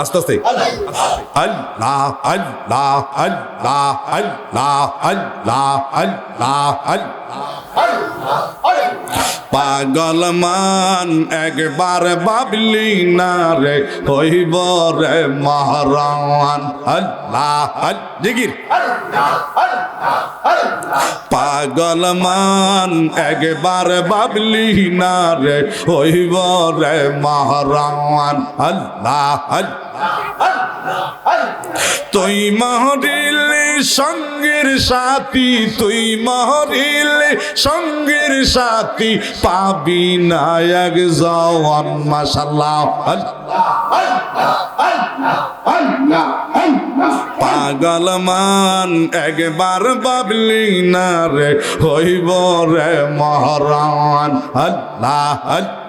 আস্তে আস্তে আল্লাহ আল্লাহ আল্লাহ আল্লাহ আল্লাহ আল্লাহ আল্লাহ পাগল মান একবার বাবলি না রে, হইব রে মহারান। পাগল মান একবার বাবলি না রে, হইব রে মহারান। তুই মহরিলে সঙ্গের সাথী তুই মহরিলে সঙ্গের সাথী পাবি নায়ক জওয়ান মাশাল্লাহ পাগল মান একবার বাবলি না রে হইব রে মহারান আল্লাহ আল্লাহ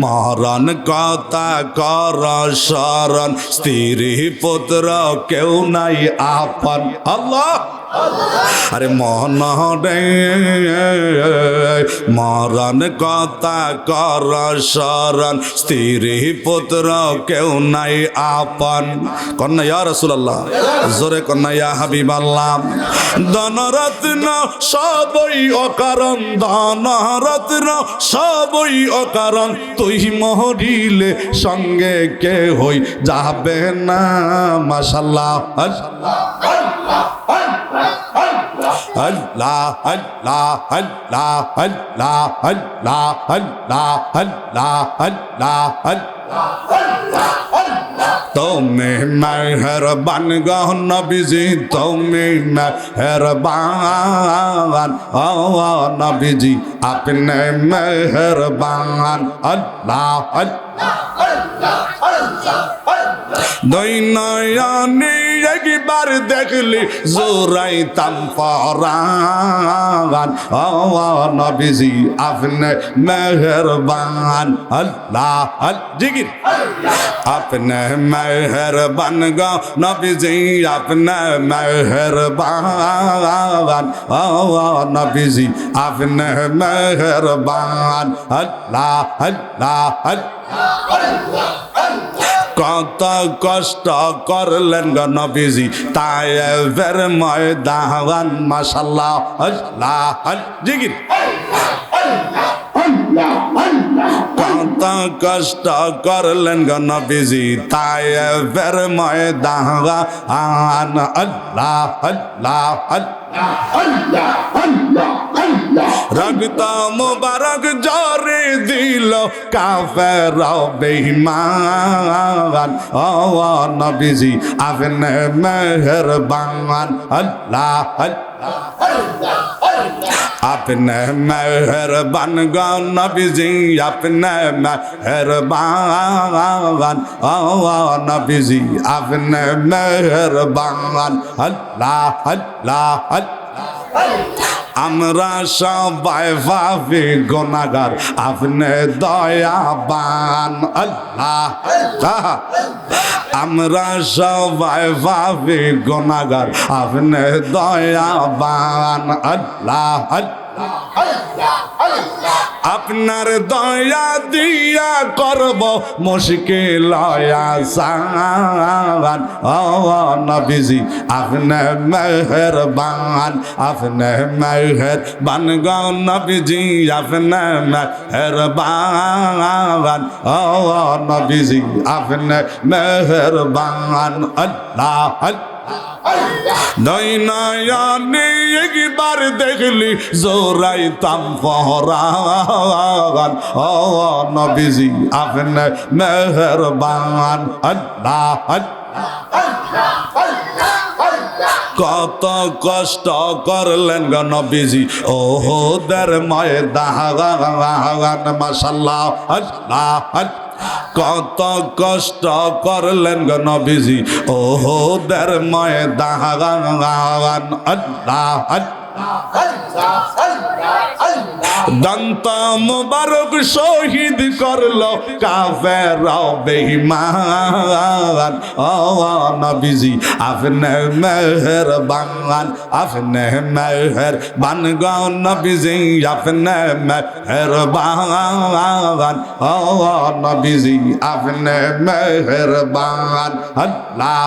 মরণ কথা কর শরণ। স্ত্রী পুত্র কেউ নাই আপন। আল্লাহ! আরে মন রে, মরণ কথা কর শরণ। স্ত্রী পুত্র কেউ নাই আপন। কন্যা রসুল্লাহ জোরে কন্যা ইয়া হাবিব আল্লাহ ধনরত্ন সবই অকারণ, ধনরত্ন সবই অকারণ। তুই মহরিলে সঙ্গে কে হই যাবে না? মাসাল্লাহ আল্লাহ আল্লাহ আল্লাহ আল্লাহ আল্লাহ আল্লাহ আল্লাহ আল্লাহ আল্লাহ তুমি মেহরবান গহ নবীজি তুমি মেহরবান ও নবীজি আপনি মেহরবান আল্লাহ দুই নয়নি একবার দেখলি জোরাই তাম পরান ও নবীজি, আপনি মেহরবান। আল্লাহ আল জিগির আপনি মেহরবান গো নবীজি, আপনি মেহরবান। ও নবীজি, আপনি মেহরবান। আল্লাহ আল্লাহ আল্লাহ। কত কষ্ট করলেন গো নবীজি। তাই ফের ময়দান মাসাল্লাহ আল্লাহ জিগির কত কষ্ট করলেন গো নবীজি। তাই ফের ময়দান আল্লাহ আল্লাহ আল্লাহ, রক্ত মুবারক জরে দিল কাফের বেঈমান। ও নবীজি, আপনি মেহরবান। আল্লাহ। আপনি মেহরবান গনবিজি নবীজি আপনি মেহরবান নবীজি আপনি মেহরবান আল্লাহ আল্লাহ আল্লাহ। আমরা সবাই ভাবি গোনাগার আপনি দয়াবান। আল্লাহ। আমরা সবাই ভাবি গোনাগার আপনি দয়াবান। আল্লাহ। আপনার দয়া দিয়া করব মুশকিল আসান ও নবীজি, আপনি মেহরবান আপনি মেহরবান গো নবীজি, আপনি মেহরবান। ও, নবীজি, আপনি মেহরবান। আল্লাহ আল্লাহ। নয় নয়নে একবার দেখলি জোরাইতাম ফহরান। ও নবীজি আপনার মেহরবান। আল্লাহ কত কষ্ট করলেন গো নবীজি। ও হোদের ময় দাহান মাসাল্লাহ আল্লাহ আল্লাহ। কত কষ্ট করলেন গো নবীজি? ওহো দের ময়দান আল্লাহ আল্লাহ। দন্ত মুবারক শহীদ করল কাফের বেঈমান। ও নবীজি, আপনি মেহেরবান আপনি মেহেরবান গো নবীজি, আপনি মেহেরবান। ও নবীজি, আপনি মেহেরবান। আল্লাহ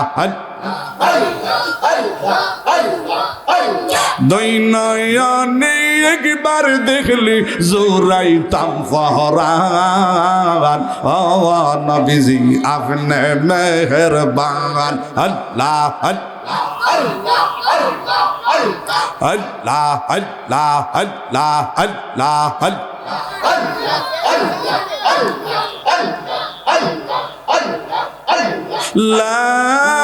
দৈনয়নে একবার দেখলি জোরাইতাম ফহরান ও নবীজি আপনি মেহেরবান আল্লাহ আল্লাহ আল্লাহ আল্লাহ আল্লাহ আল্লাহ আল্লাহ لا